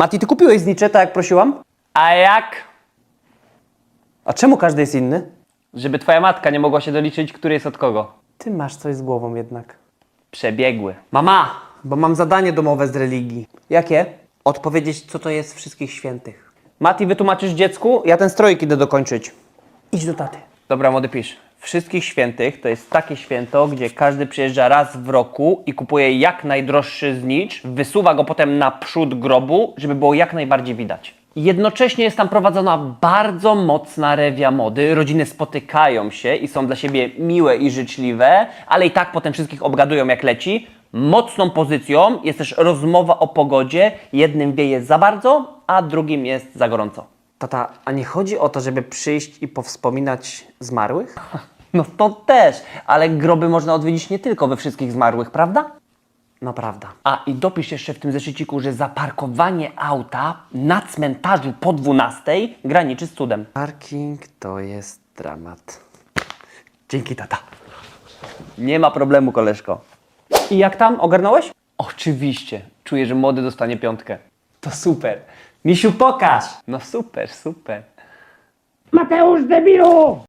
Mati, ty kupiłeś znicze, tak jak prosiłam? A jak? A czemu każdy jest inny? Żeby twoja matka nie mogła się doliczyć, który jest od kogo. Ty masz coś z głową jednak. Przebiegły. Mama, bo mam zadanie domowe z religii. Jakie? Odpowiedzieć, co to jest wszystkich świętych. Mati, wytłumaczysz dziecku? Ja ten strojek idę dokończyć. Idź do taty. Dobra, młody pisz. Wszystkich świętych to jest takie święto, gdzie każdy przyjeżdża raz w roku i kupuje jak najdroższy znicz, wysuwa go potem na przód grobu, żeby było jak najbardziej widać. Jednocześnie jest tam prowadzona bardzo mocna rewia mody. Rodziny spotykają się i są dla siebie miłe i życzliwe, ale i tak potem wszystkich obgadują jak leci. Mocną pozycją jest też rozmowa o pogodzie. Jednym wieje za bardzo, a drugim jest za gorąco. Tata, a nie chodzi o to, żeby przyjść i powspominać zmarłych? No to też, ale groby można odwiedzić nie tylko we wszystkich zmarłych, prawda? No prawda. A i dopisz jeszcze w tym zeszyciku, że zaparkowanie auta na cmentarzu po 12 graniczy z cudem. Parking to jest dramat. Dzięki, tata. Nie ma problemu, koleżko. I jak tam? Ogarnąłeś? Oczywiście. Czuję, że młody dostanie piątkę. To super. Misiu, pokaż! No super, super. Mateusz debilu!